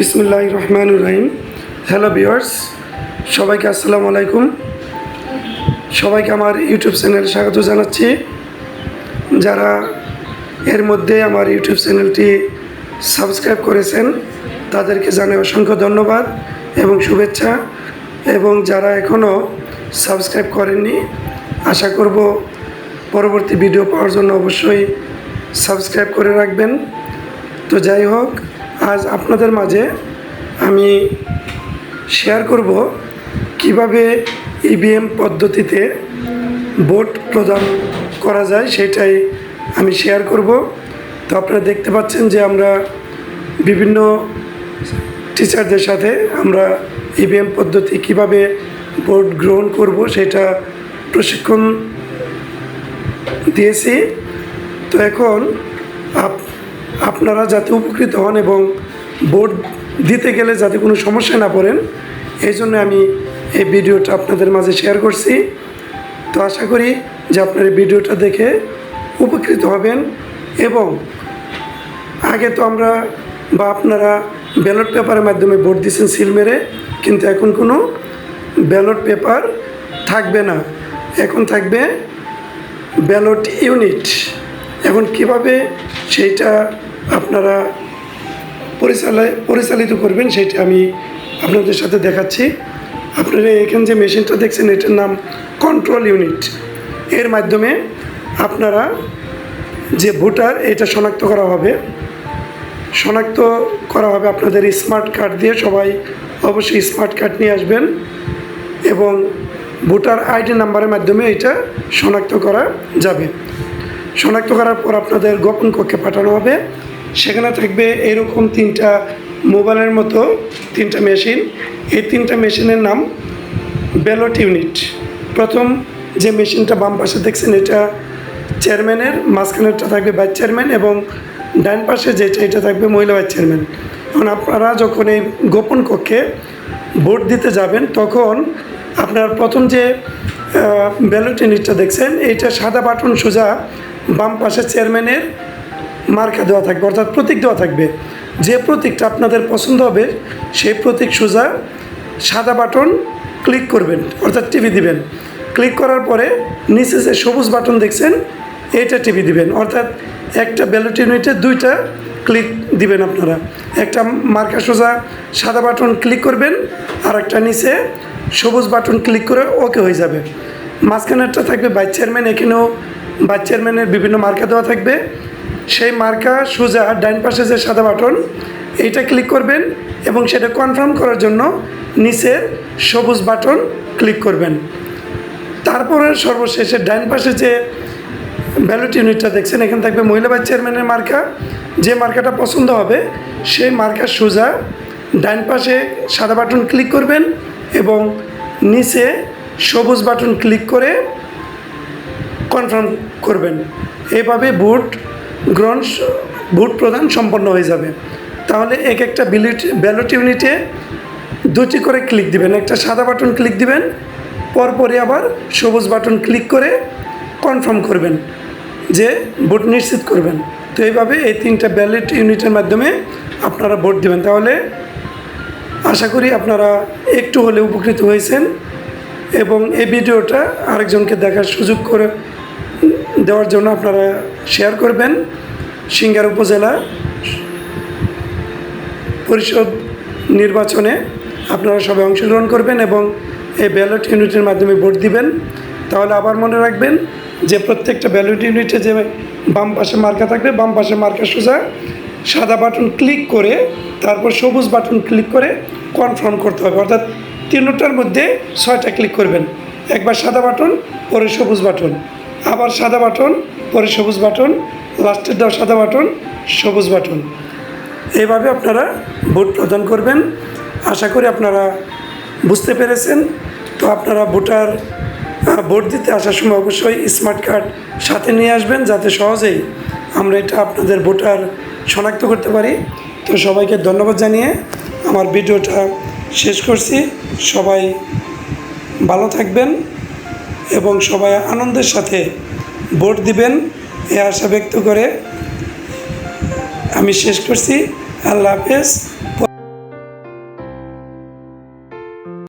বিসমুল্লাহ রহমানুর রহিম। Hello viewers সবাইকে আসসালামু আলাইকুম। সবাইকে আমার ইউটিউব চ্যানেলে স্বাগত জানাচ্ছি। যারা এর মধ্যে আমার ইউটিউব চ্যানেলটি সাবস্ক্রাইব করেছেন, তাদেরকে জানাই অসংখ্য ধন্যবাদ এবং শুভেচ্ছা। এবং যারা এখনও সাবস্ক্রাইব করেননি, আশা করব পরবর্তী ভিডিও পাওয়ার জন্য অবশ্যই সাবস্ক্রাইব করে রাখবেন। তো যাই হোক আজ আপনাদের মাঝে আমি শেয়ার করব কীভাবে ইভিএম পদ্ধতিতে ভোট প্রদান করা যায় সেটাই আমি শেয়ার করব। তো আপনারা দেখতে পাচ্ছেন যে আমরা বিভিন্ন টিচারদের সাথে আমরা ইভিএম পদ্ধতি কীভাবে ভোট গ্রহণ করব সেটা প্রশিক্ষণ দিয়েছি। তো এখন আপ আপনারা যাতে উপকৃত হন এবং ভোট দিতে গেলে যাতে কোনো সমস্যা না পড়েন, এই জন্য আমি এই ভিডিওটা আপনাদের মাঝে শেয়ার করছি। তো আশা করি যে আপনার এই ভিডিওটা দেখে উপকৃত হবেন এবং আগে তো আমরা বা আপনারা ব্যালট পেপারের মাধ্যমে ভোট দিচ্ছেন সিল মেরে, কিন্তু এখন কোনো ব্যালট পেপার থাকবে না। এখন থাকবে ব্যালট ইউনিট। এখন কীভাবে সেইটা আপনারা পরিচালয় পরিচালিত করবেন সেটা আমি আপনাদের সাথে দেখাচ্ছি। আপনারা এখানে যে মেশিনটা দেখছেন, এটার নাম কন্ট্রোল ইউনিট এর মাধ্যমে আপনারা যে ভোটার, এটা শনাক্ত করা হবে। শনাক্ত করা হবে আপনাদের স্মার্ট কার্ড দিয়ে, সবাই অবশ্যই স্মার্ট কার্ড নিয়ে আসবেন এবং ভোটার আইডি নাম্বারের মাধ্যমে এটা শনাক্ত করা যাবে। শনাক্ত করার পর আপনাদের গোপন কক্ষে পাঠানো হবে। সেখানে থাকবে এরকম তিনটা মোবাইলের মতো তিনটা মেশিন। এই তিনটা মেশিনের নাম ব্যালট ইউনিট। প্রথম যে মেশিনটা বাম পাশে দেখছেন, এটা চেয়ারম্যানের, মাঝখানেরটা থাকবে ভাইস চেয়ারম্যান এবং ডান পাশে যেটা, এটা থাকবে মহিলা ভাইস চেয়ারম্যান। এখন আপনারা যখন এই গোপন কক্ষে ভোট দিতে যাবেন, তখন আপনার প্রথম যে ব্যালট ইউনিটটা দেখছেন। এইটা সাদা বাটন সোজা বাম পাশে চেয়ারম্যানের মার্কা দেওয়া থাকবে, অর্থাৎ প্রতীক দেওয়া থাকবে। যে প্রতীকটা আপনাদের পছন্দ হবে, সেই প্রতীক সোজা সাদা বাটন ক্লিক করবেন, অর্থাৎ টিভি দিবেন। ক্লিক করার পরে নিচে যে সবুজ বাটন দেখছেন, এইটা টিভি দিবেন। অর্থাৎ একটা ব্যালট ইউনিটে দুইটা ক্লিক দিবেন আপনারা। একটা মার্কা সোজা সাদা বাটন ক্লিক করবেন আর একটা নিচে সবুজ বাটন ক্লিক করে ওকে হয়ে যাবে। মাঝখানেরটা থাকবে ভাইস চেয়ারম্যান, এখানেও ভাইস চেয়ারম্যানের বিভিন্ন মার্কা দেওয়া থাকবে। সেই মার্কা, সোজা ডাইন পাশে যে সাদা বাটন, এইটা ক্লিক করবেন এবং সেটা কনফার্ম করার জন্য নিচে সবুজ বাটন ক্লিক করবেন। তারপরে সর্বশেষে ডাইন পাশে যে ব্যালট ইউনিটটা দেখছেন, এখানে থাকবে মহিলা ভাইস চেয়ারম্যানের মার্কা। যে মার্কাটা পছন্দ হবে, সেই মার্কার সোজা ডাইন পাশে সাদা বাটন ক্লিক করবেন এবং নিচে সবুজ বাটন ক্লিক করে কনফার্ম করবেন। এভাবে ভোট গ্রহণ ভোট প্রদান সম্পন্ন হয়ে যাবে। তাহলে এক একটা বিলিট ব্যালট ইউনিটে দুটি করে ক্লিক দিবেন। একটা সাদা বাটন ক্লিক দিবেন পরপরে আবার সবুজ বাটন ক্লিক করে কনফার্ম করবেন যে ভোট নিশ্চিত করবেন। তো এইভাবে এই তিনটা ব্যালট ইউনিটের মাধ্যমে আপনারা ভোট দেবেন। তাহলে আশা করি আপনারা একটু হলে উপকৃত হয়েছেন। এবং এই ভিডিওটা আরেকজনকে দেখার সুযোগ করে দেওয়ার জন্য আপনারা শেয়ার করবেন। সিঙ্গার উপজেলা পরিষদ নির্বাচনে আপনারা সবাই অংশগ্রহণ করবেন এবং এই ব্যালট ইউনিটের মাধ্যমে ভোট দিবেন। তাহলে আবার মনে রাখবেন যে প্রত্যেকটা ব্যালট ইউনিটে যে বাম পাশে মার্কা থাকবে, বাম পাশে মার্কা সোজা। সাদা বাটন ক্লিক করে, তারপর সবুজ বাটন ক্লিক করে কনফার্ম করতে হবে। অর্থাৎ তিনটার মধ্যে ছয়টা ক্লিক করবেন। একবার সাদা বাটন, পরে সবুজ বাটন। আবার সাদা বাটন, পরে সবুজ বাটন। লাস্টের দাও সাদা বাটন, সবুজ বাটন। এইভাবে আপনারা ভোট প্রদান করবেন। আশা করি আপনারা বুঝতে পেরেছেন। তো আপনারা ভোটার ভোট দিতে আসার সময় অবশ্যই স্মার্ট কার্ড সাথে নিয়ে আসবেন, যাতে সহজেই আমরা এটা আপনাদের ভোটার শনাক্ত করতে পারি। তো সবাইকে ধন্যবাদ জানিয়ে আমার ভিডিওটা শেষ করছি। সবাই ভালো থাকবেন এবং সবাই আনন্দের সাথে ভোট দিবেন এ আশা ব্যক্ত করে আমি শেষ করছি। আল্লাহ হাফেজ।